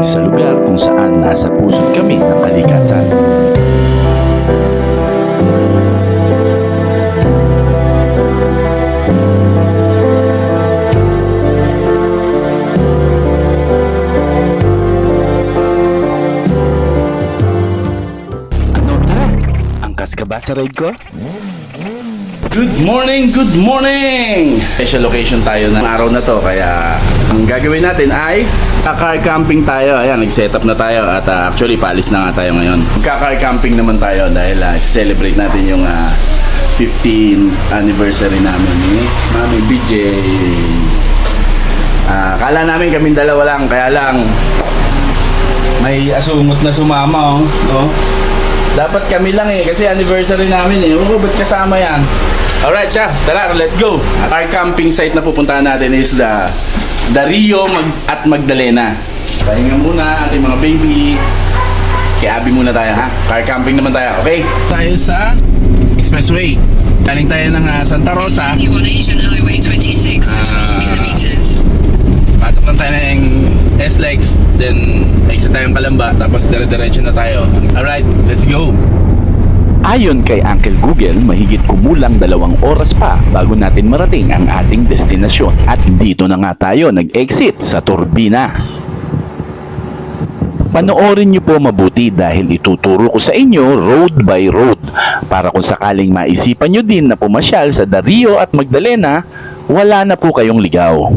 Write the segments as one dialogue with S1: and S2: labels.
S1: sa lugar kung saan nasa pusod kami ng kalikasan. Ano tara? Angkas ka ba sa ride ko? Good morning, good morning! Special location tayo ng araw na to kaya ang gagawin natin ay car camping tayo. Ayan, nag-set up na tayo at ah, actually paalis na nga tayo ngayon. Magka-car camping naman tayo dahil ah, celebrate natin yung ah, 15th anniversary namin ni Mami BJ. Ah, kala namin kaming dalawa lang, kaya lang may asungot na sumama oh. No? Dapat kami lang eh, kasi anniversary namin eh. Oo, ba't kasama yan? Alright, siya. Tara, let's go. Our camping site na pupuntahan natin is the, the Rio Mag- at Magdalena. Pahinga muna ating mga baby. Kaya abi muna tayo ha. Car camping naman tayo, okay? Tayo sa Expressway. Galing tayo ng ah, Santa Rosa.
S2: Continue on Asian Highway 26 for 12 kilometers.
S1: Pasok lang tayo ng SLEX, then exit tayong Kalamba, tapos dire-diretso na tayo. Alright, let's go! Ayon kay Uncle Google, mahigit kumulang dalawang oras pa bago natin marating ang ating destinasyon. At dito na nga tayo nag-exit sa Turbina. Panoorin niyo po mabuti dahil ituturo ko sa inyo road by road para kung sakaling maisipan niyo din na pumasyal sa Dario at Magdalena, wala na po kayong ligaw.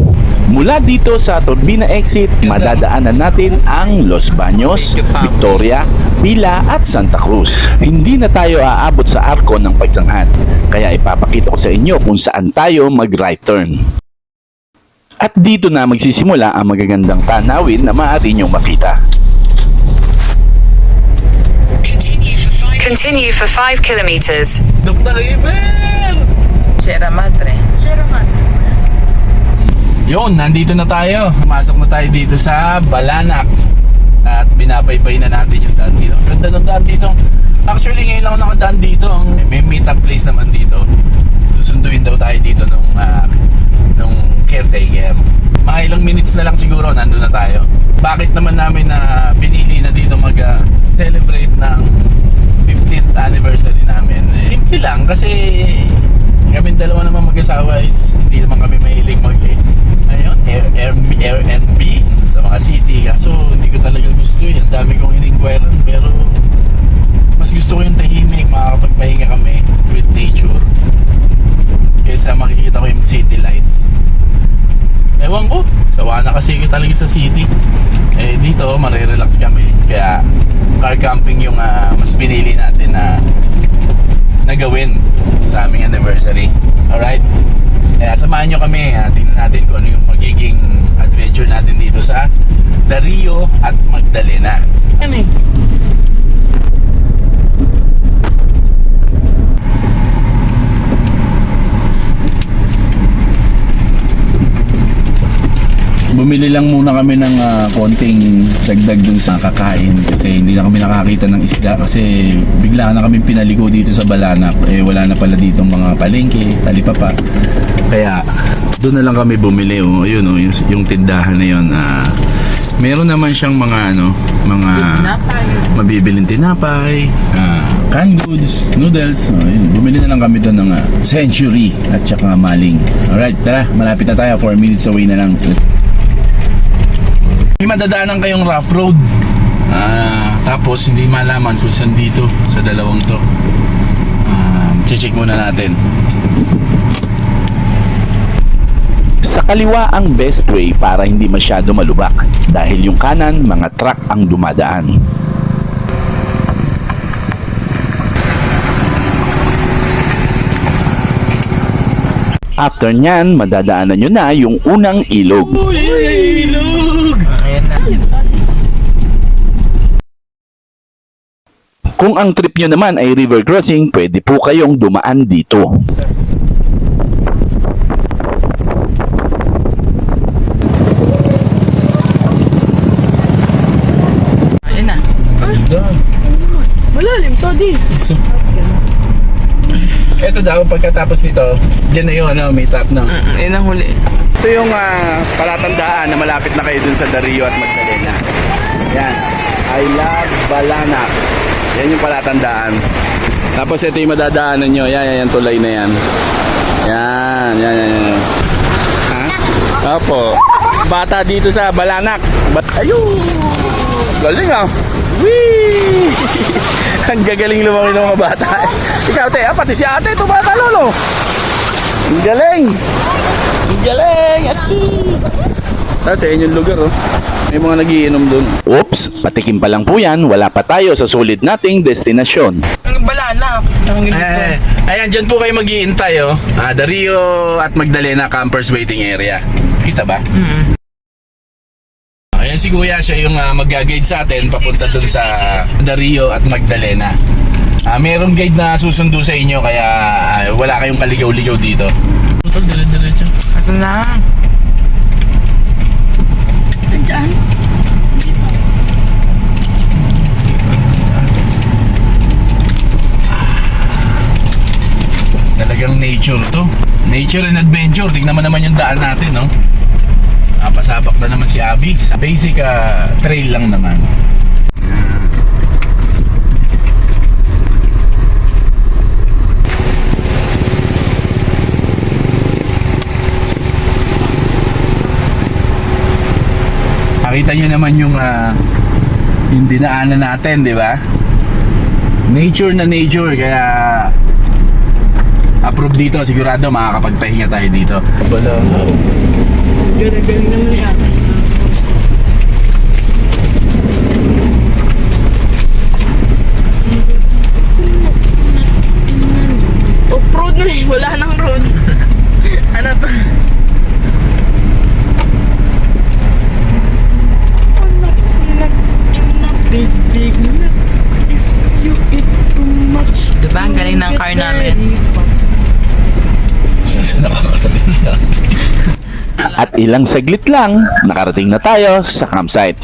S1: Mula dito sa Turbina Exit, madadaanan natin ang Los Baños, Victoria, Pila at Santa Cruz. Hindi na tayo aabot sa arko ng pagsanghan, kaya ipapakita ko sa inyo kung saan tayo mag-right turn. At dito na magsisimula ang magagandang tanawin na maaari niyong makita.
S2: Continue for 5 Continue for 5 kilometers.
S1: Dr. Iber!
S3: Sierra Madre.
S1: Yun, nandito na tayo. Pumasok na tayo dito sa Balanak. At binabaybay na natin yung daan dito. Ganda ng daan dito. Actually, ngayon lang ako nakadaan dito. May meet up place naman dito. Susunduin daw tayo dito nung, ah, nung caretaker. Mga ilang minutes na lang siguro, nandun na tayo. Bakit naman namin na pinili na dito mag-celebrate ng 15th anniversary namin? Eh, simple lang kasi kami dalawa naman mag-asawa is hindi naman kami mahilig mag ayun, air, air, Airbnb sa mga city. Kaso hindi ko talaga gusto yun. Dami kong in-inquiran pero mas gusto ko yung tahimik. Makakapagpahinga kami with nature kaysa makikita ko yung city lights. Ewan ko sawa na kasi ko talaga sa city. Eh dito marirelax kami. Kaya car camping yung ah, mas pinili natin na aming anniversary. Alright? Kaya samahan nyo kami. ah, Tingnan natin kung ano yung magiging adventure natin dito sa Dario at Magdalena. Ano eh? Bumili lang muna kami ng ah, konting dagdag dun sa kakain kasi hindi na kami nakakita ng isda kasi bigla na kami pinaliko dito sa Balanak eh wala na pala dito mga palengke, talipapa. Kaya doon na lang kami bumili oh. Ayun oh, yung, yung tindahan na yun. ah, meron naman siyang mga ano, mga
S3: Tinapay.
S1: mabibiling tinapay, ah, canned goods, noodles. Oh, yun. Bumili na lang kami doon ng ah, Century at saka Maling. Alright, tara, malapit na tayo. 4 minutes away na lang. Let's may madadaanan kayong rough road. Ah, tapos hindi malaman kung saan dito sa dalawang to. Ah, check muna natin. Sa kaliwa ang best way para hindi masyado malubak dahil yung kanan mga truck ang dumadaan. After nyan, madadaanan nyo na yung unang ilog. Uy, ilog!
S3: Ayan na.
S1: Kung ang trip nyo naman ay river crossing, pwede po kayong dumaan dito.
S3: Ayan na. Malalim to, di.
S1: Ito daw, pagkatapos nito, dyan na yung ano, may top ng...
S3: Mm, yun ang huli.
S1: Ito yung ah, palatandaan na malapit na kayo dun sa Dario at Magdalena. Yan. I love Balanak. Yan yung palatandaan. Tapos ito yung madadaanan nyo. Yan, yan, yan, tulay na yan. Yan, yan, yan, yan. Ha? Opo. Bata dito sa Balanak. Ba- Ayun! Galing ah. Wee! Ang gagaling lumaki ng mga bata. Ikaw, te, ah, pati si ate, ito bata, lolo. Ang galing! Ang galing! Asti! Tapos sa inyong lugar, oh. May mga nagiinom dun. Oops! Patikim pa lang po yan. Wala pa tayo sa sulit nating destinasyon.
S3: Ang bala na.
S1: Eh, ayan, dyan po kayo mag-iintay, oh. Ah, the Rio at Magdalena Campers Waiting Area. Kita ba?
S3: Mm.
S1: Ayan si Kuya, siya yung uh, mag-guide sa atin papunta dun sa the Rio at Magdalena. Ah, merong guide na susundo sa inyo kaya ah, wala kayong kaligaw-ligaw dito. Putol, dire-diretso.
S3: Ito na.
S1: Talagang nature to. Nature and adventure. Tingnan mo naman yung daan natin, no? Napasabak na naman si Abby. Basic ah, trail lang naman. Nakita nyo naman yung ah, yung dinaanan natin, di ba? Nature na nature, kaya approve dito. Sigurado makakapagpahinga tayo dito. Wala.
S4: Galing naman ni ate. Off-road na eh. Wala nang road. ano to? Anak, anak, anak, big, nut. If you eat too much,
S3: Diba? Ang galing ng car namin.
S1: At ilang saglit lang, nakarating na tayo sa campsite.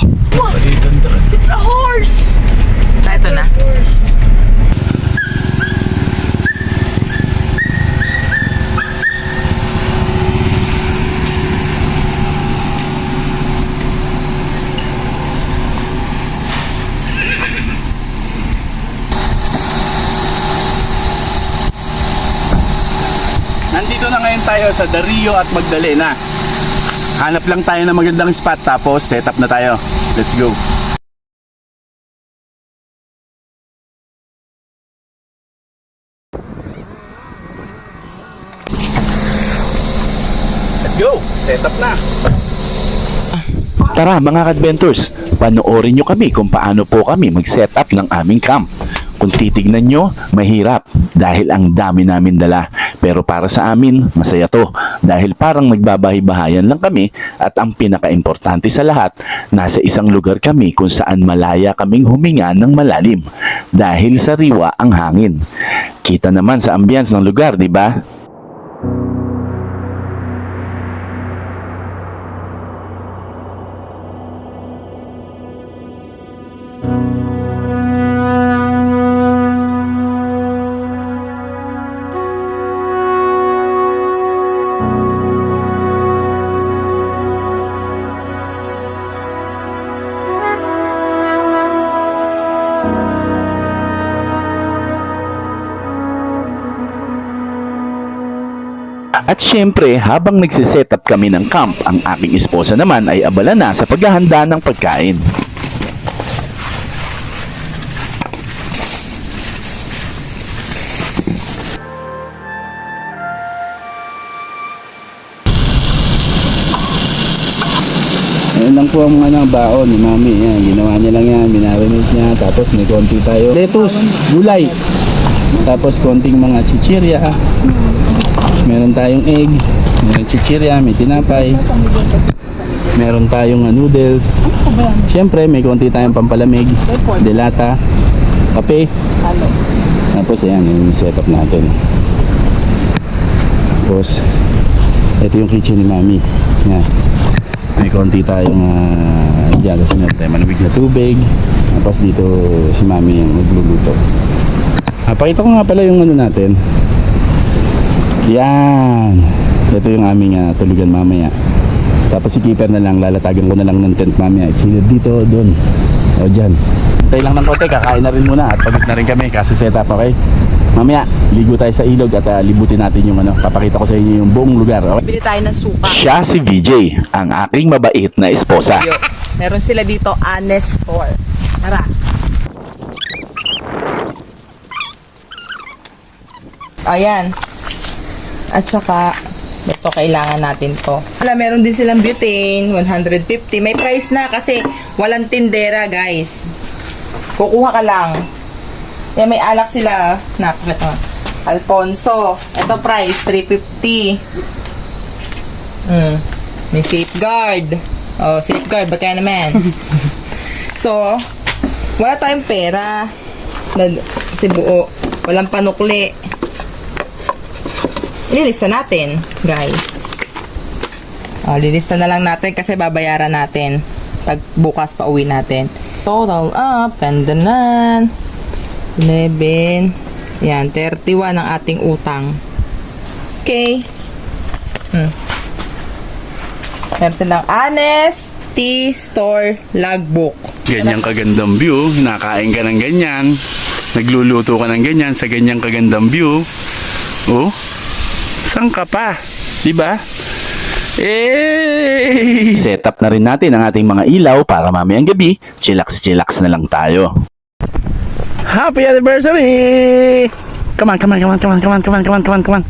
S4: It's a horse!
S3: Ah, ito na.
S4: Horse.
S1: Nandito na ngayon tayo sa Dario at Magdalena. Hanap lang tayo ng magandang spot tapos set up na tayo. Let's go. Let's go! Set up na!
S5: Tara mga adventures, panoorin nyo kami kung paano po kami mag-set up ng aming camp. Kung titignan nyo, mahirap dahil ang dami namin dala. Pero para sa amin, masaya to dahil parang nagbabahay-bahayan lang kami at ang pinaka-importante sa lahat, nasa isang lugar kami kung saan malaya kaming huminga ng malalim dahil sa riwa ang hangin. Kita naman sa ambience ng lugar, di ba? At syempre, habang nagsiset up kami ng camp, ang aking esposa naman ay abala na sa paghahanda ng pagkain.
S1: Ayan lang po ang mga ng baon ni Mami. Yan, ginawa niya lang yan. Binarinate niya. Tapos may konti tayo. Lettuce, gulay. Tapos konting mga chichirya. Meron tayong egg. Meron chichirya, may tinapay. Meron tayong uh, noodles. Siyempre, may konti tayong pampalamig. Delata. Kape. Tapos ayan, yung setup natin. Tapos, ito yung kitchen ni Mami. Yan may konti tayong uh, dyan kasi tayong malamig na tubig tapos dito si mami yung magluluto ah, pakita ko nga pala yung ano natin yan ito yung aming uh, tulugan mamaya tapos si keeper na lang lalatagan ko na lang ng tent mamaya it's either dito o doon O dyan. Tayo lang ng konti, kakain na rin muna at pagod na rin kami kasi set up, okay? Mamaya, ligo tayo sa ilog at ah, libutin natin yung ano, papakita ko sa inyo yung buong lugar, okay?
S3: Bili tayo ng suka.
S5: Siya si VJ, ang aking mabait na esposa.
S3: Meron sila dito, Honest Store. Tara. Ayan. At saka, ito kailangan natin to. Wala, meron din silang butane, 150. May price na kasi walang tindera, guys. Kukuha ka lang. Yan, may alak sila. Nakakit mo. Alfonso. Ito price, 350. Mm. May safeguard. Oh, safeguard. Ba't kaya naman? so, wala tayong pera. Na- Kasi buo. Walang panukli. Ililista natin, guys. Oh, lilista na lang natin kasi babayaran natin pag bukas pa uwi natin. Total up, tandanan. 11. Yan, 31 ang ating utang. Okay. Hmm. Meron silang Honesty Store Logbook.
S1: Ganyang kagandang view, nakain ka ng ganyan, nagluluto ka ng ganyan sa ganyang kagandang view. Oh, saan ka pa? Di ba? Eh!
S5: Set up na rin natin ang ating mga ilaw para mamayang gabi, chillax-chillax na lang tayo.
S1: Happy anniversary! Come on, come on, come on, come on, come on, come on, come on, come on, come on.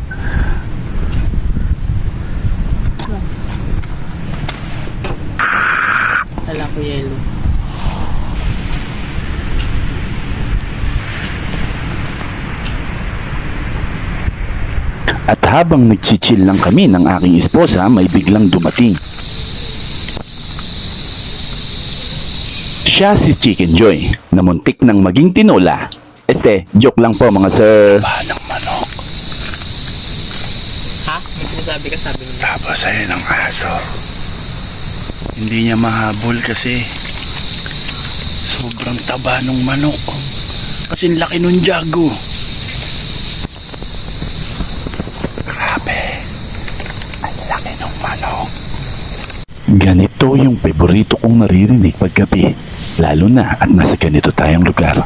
S3: Kala ko yellow.
S5: Habang nagchichill lang kami ng aking esposa, may biglang dumating. Siya si Chicken Joy, na muntik ng maging tinola. Este, joke lang po mga sir.
S1: Anong manok?
S3: Ha? May sinasabi ka sabi mo.
S1: Tapos ayun ng aso. Hindi niya mahabol kasi sobrang taba ng manok. Kasi laki nung jago. Grabe. Ang laki ng manok.
S5: Ganito yung peborito kong naririnig paggabi, lalo na at nasa ganito tayong lugar.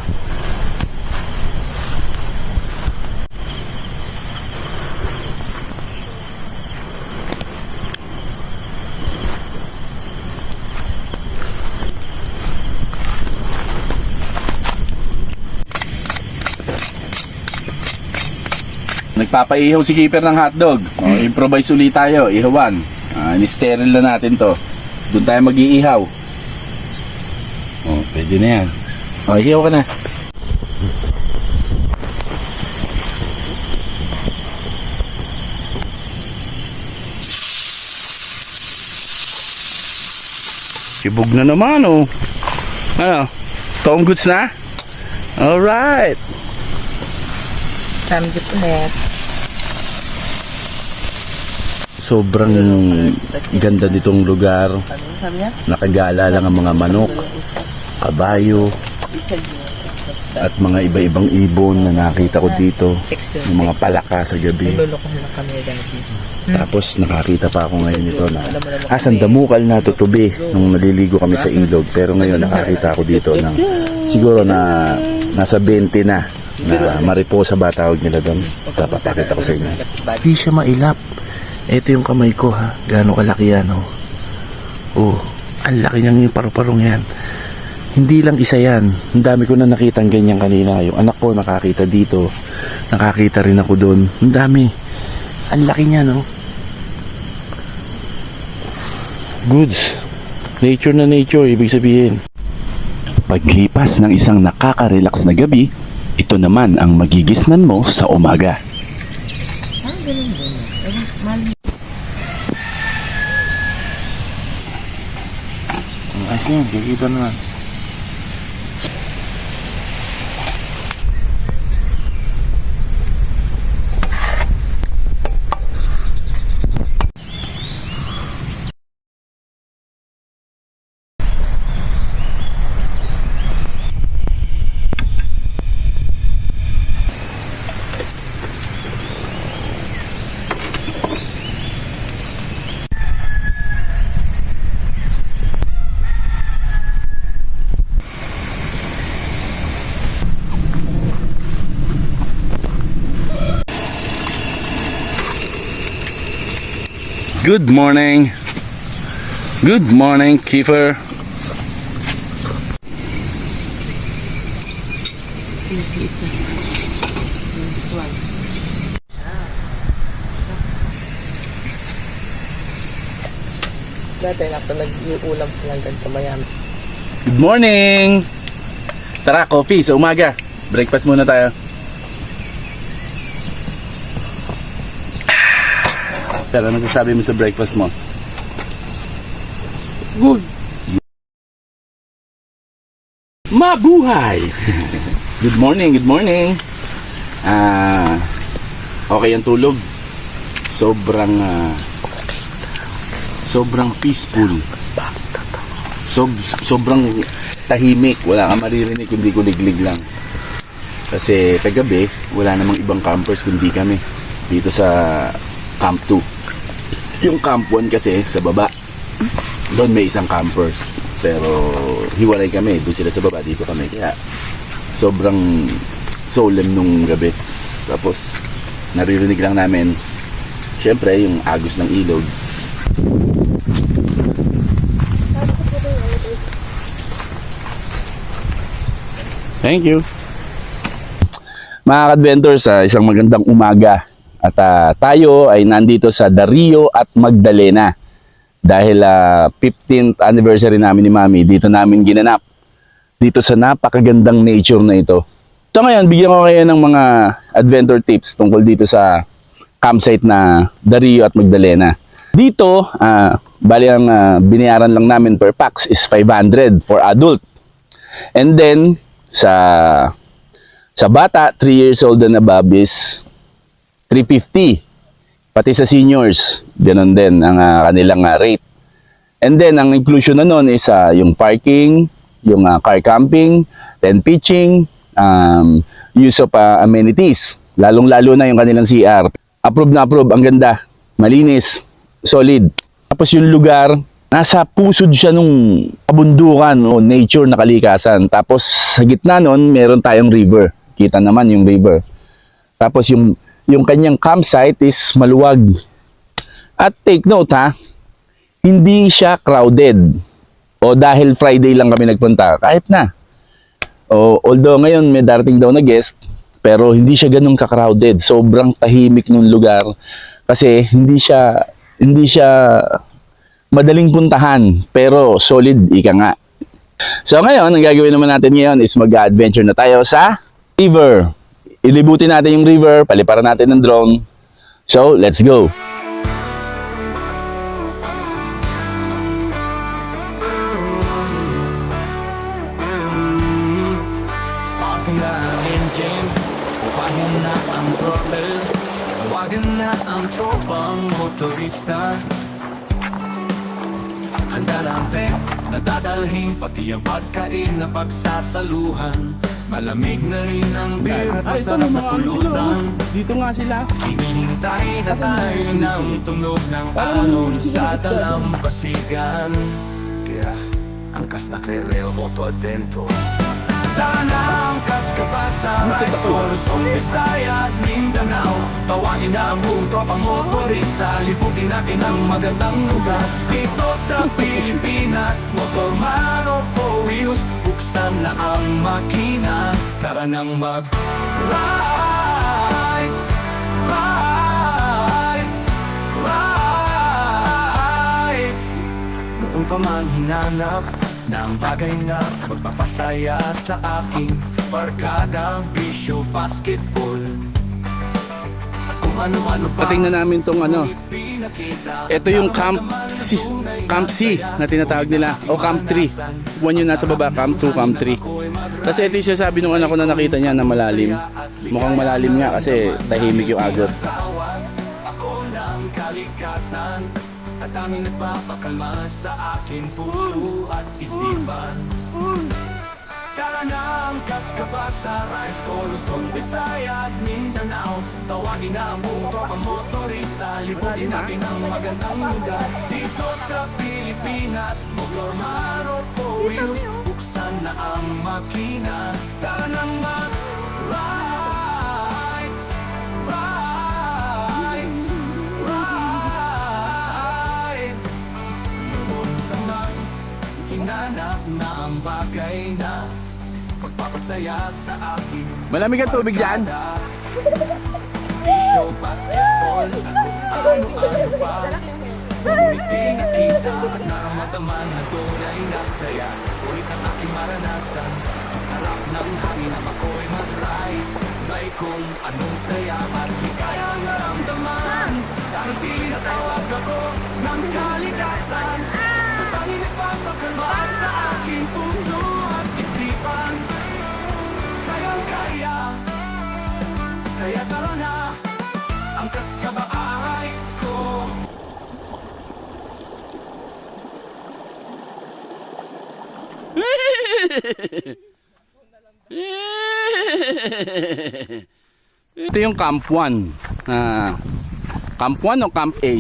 S1: Nagpapaihaw si keeper ng hotdog. O, improvise ulit tayo. Ihawan. Ah, ni-sterile na natin to. Doon tayo mag-iihaw. O, pwede na yan. O, ihaw ka na. Sibog na naman, oh. Ano? Tom goods na? Alright.
S3: Samgyup ulit.
S1: Sobrang ganda ditong lugar. Nakagala lang ang mga manok, kabayo, at mga iba-ibang ibon na nakita ko dito. Yung mga palaka sa gabi. Tapos nakakita pa ako ngayon nito na asan damukal na tutubi nung naliligo kami sa ilog. Pero ngayon nakakita ako dito ng siguro na nasa 20 na na mariposa ba tawag nila doon. Papapakita ko sa inyo. Hindi siya mailap. Ito yung kamay ko ha. Gaano kalaki yan oh. Oh, ang laki niyang yung paru-parong yan. Hindi lang isa yan. Ang dami ko na nakita ganyan kanina. Yung anak ko nakakita dito. Nakakita rin ako doon. Ang dami. Ang laki niya, no? Goods. Nature na nature, ibig sabihin.
S5: Paglipas ng isang nakaka-relax na gabi, ito naman ang magigisnan mo sa umaga.
S1: 这样一般了 Good morning. Good morning, Kiefer.
S3: Dati na pa lang ganito mayami.
S1: Good morning! Tara, coffee sa umaga. Breakfast muna tayo. Pero ano masasabi mo sa breakfast mo?
S4: Good.
S1: Mabuhay! good morning, good morning! Ah, okay ang tulog. Sobrang ah, sobrang peaceful. Sob, sobrang tahimik. Wala kang maririnig kundi kuliglig lang. Kasi kagabi, wala namang ibang campers kundi kami dito sa Camp 2. Yung Camp 1 kasi sa baba. Doon may isang campers. Pero hiwalay kami. Doon sila sa baba, dito kami. Kaya sobrang solemn nung gabi. Tapos naririnig lang namin syempre yung agos ng ilog. Thank you. Mga ka-adventures, ah, isang magandang umaga. At ah, tayo ay nandito sa Dario at Magdalena. Dahil ah, 15th anniversary namin ni Mami, dito namin ginanap. Dito sa napakagandang nature na ito. So ngayon, bigyan ko kayo ng mga adventure tips tungkol dito sa campsite na Dario at Magdalena. Dito, ah, bali ang ah, binayaran lang namin per pax is 500 for adult. And then, sa sa bata, 3 years old and above is 350. Pati sa seniors, ganun din ang ah, kanilang ah, rate. And then, ang inclusion na nun is ah, yung parking, yung ah, car camping, tent pitching, um, use of ah, amenities. Lalong-lalo na yung kanilang CR. Approve na approve, ang ganda. Malinis, solid. Tapos yung lugar, nasa pusod siya nung kabundukan o nature na kalikasan. Tapos sa gitna nun, meron tayong river. Kita naman yung river. Tapos yung yung kanyang campsite is maluwag. At take note ha, hindi siya crowded. O dahil Friday lang kami nagpunta, kahit na. O although ngayon may darating daw na guest, pero hindi siya ganun ka-crowded. Sobrang tahimik nung lugar kasi hindi siya hindi siya madaling puntahan pero solid ika nga. So ngayon, ang gagawin naman natin ngayon is mag-adventure na tayo sa river. Ilibutin natin yung river, paliparan natin ng drone. So, let's go.
S6: Tropang motorista Handa na ang tent na dadalhin Pati ang pagkain na pagsasaluhan Malamig na rin ang beer. at masarap na pulutan
S1: Dito nga sila.
S6: Hinihintay na tayo ng tunog ng alon sa dalampasigan. Kaya angkas na kay Real Moto Advento. Tara angkas ka pa sa Rice Luzon, Visaya at Mindanao. Tawagin na ang buong tropang motorista. Liputin natin ang magandang lugar. Dito sa Pilipinas Motor man or four wheels Buksan na ang makina. Tara nang mag Rides Rides. Rides Noon pa man hinanap ng bagay na magpapasaya sa aking barkada Bisyo basketball. Kung ano-ano pa
S1: Patingnan namin tong ano. Ito yung Camp C, Camp C na tinatawag nila. O Camp 3. One yung nasa baba, Camp 2, Camp 3. Kasi ito yung sinasabi nung anak ko na nakita niya na malalim. Mukhang malalim nga kasi tahimik yung agos.
S6: Ako ng kalikasan At aming nagpapakalma sa aking puso at isipan wala na ang kaskaba sa rides ko Luzon, Visaya at Mindanao. Tawagin na ang buong tropa motorista Libutin natin ang magandang lugar. Dito sa Pilipinas Motor man o four wheels Buksan na ang makina. Tara na mag-rides Rides Rides. Hinanap na ang bagay na Pagpapasaya sa akin
S1: Malamig ang tubig dyan?
S6: Show basketball Ano-ano pa. Ngunit di nakita at nararamdaman na tunay na saya. Ulit ang aking maranasan Ang sarap ng hangin na ako'y mag-rise. May kung anong saya at di kaya naramdaman Kahit di natawag ako ng kalikasan. Ang tanging nagpapakalma sa aking puso kaya kaya tara na Angkas ka ba eyes ko
S1: Ito yung Camp 1. Ah, camp 1 o Camp A?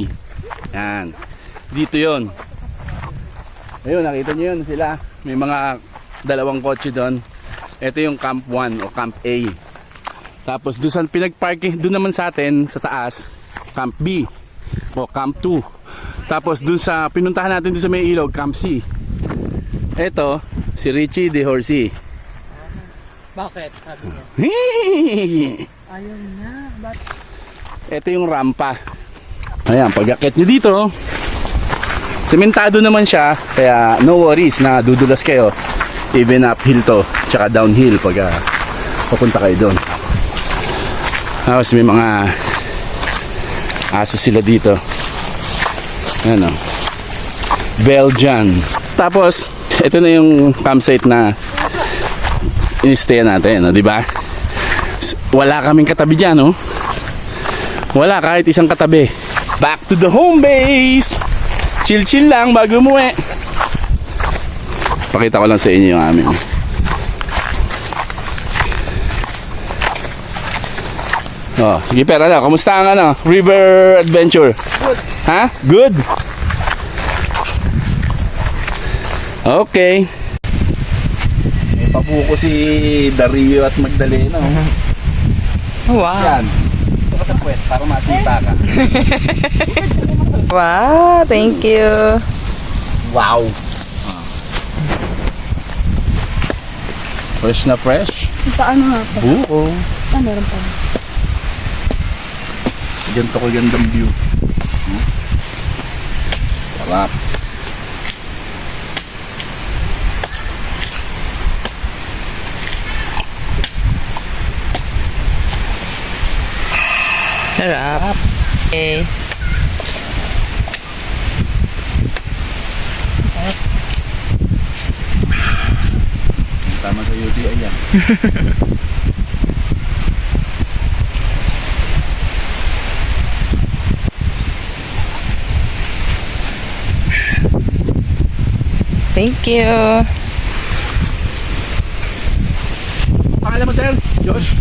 S1: Yan. Dito yon. Ayun, nakita nyo yun sila. May mga dalawang kotse doon. Ito yung Camp 1 o Camp A. Tapos doon sa pinag-parking, doon naman sa atin, sa taas, Camp B o Camp 2. Tapos doon sa pinuntahan natin doon sa may ilog, Camp C. Ito, si Richie de Horsey.
S3: Bakit? Sabi niya.
S1: Ayaw na. Ito yung rampa. Ayan, pag akit nyo dito, sementado naman siya, kaya no worries na dudulas kayo. Even uphill to, tsaka downhill pag ah, papunta kayo doon. Tapos may mga aso sila dito. Ayan o. Belgian. Tapos, ito na yung campsite na in-stay natin, no, di ba? Wala kaming katabi dyan, no? Wala kahit isang katabi. Back to the home base! Chill-chill lang bago umuwi. Pakita ko lang sa inyo yung amin. Oh, sige pero ano, kamusta ang ano, river adventure? Good. Ha? Good? Okay. May pabuko si Dario at Magdalena. oh.
S3: Wow.
S1: Yan. Ito ka sa puwet para masita ka.
S3: Wow, thank you.
S1: Wow. Fresh na fresh.
S4: Saan nga pa?
S1: Buko.
S4: Ah, meron pa.
S1: Ganito ko gandang view. Hmm? Sarap.
S3: Sarap. Okay.
S1: UTI yan.
S3: Thank you.
S1: Pangalan mo, sir? Josh?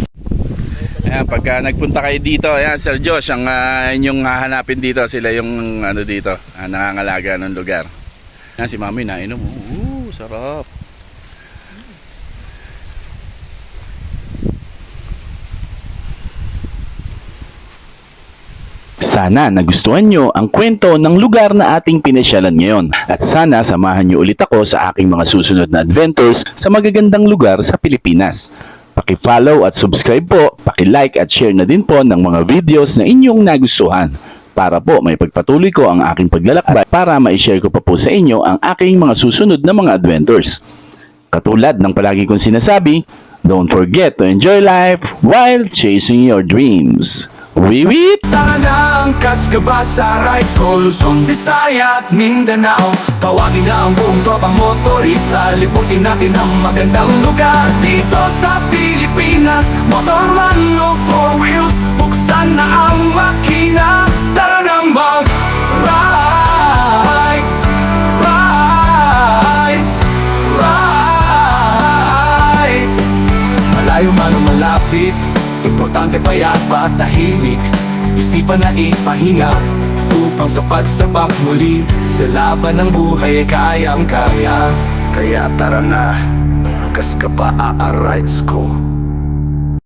S1: Ayan, pagka nagpunta kayo dito, ayan, Sir Josh, ang ah, inyong hahanapin dito, sila yung ano dito, ah, nangangalaga ng lugar. Ayan, si Mami nainom. Oo, sarap.
S5: Sana nagustuhan nyo ang kwento ng lugar na ating pinasyalan ngayon at sana samahan nyo ulit ako sa aking mga susunod na adventures sa magagandang lugar sa Pilipinas. Paki-follow at subscribe po, paki-like at share na din po ng mga videos na inyong nagustuhan para po may pagpatuloy ko ang aking paglalakbay para ma-share ko pa po sa inyo ang aking mga susunod na mga adventures. Katulad ng palagi kong sinasabi, don't forget to enjoy life while chasing your dreams. Wiwit!
S6: Tara na angkas ka ba sa rides ko Luzon, Visaya at Mindanao? Tawagin na ang buong tropang motorista Liputin natin ang magandang lugar. Dito sa Pilipinas Motorman o four wheels Buksan na ang makina. Tara na mag rides Rides Rides. Malayo man o malapit Importante pa yan ba tahimik Isipan na ipahinga Upang sa pagsabak muli Sa laban ng buhay kayang kaya Kaya tara na Kas ka pa a-rides ko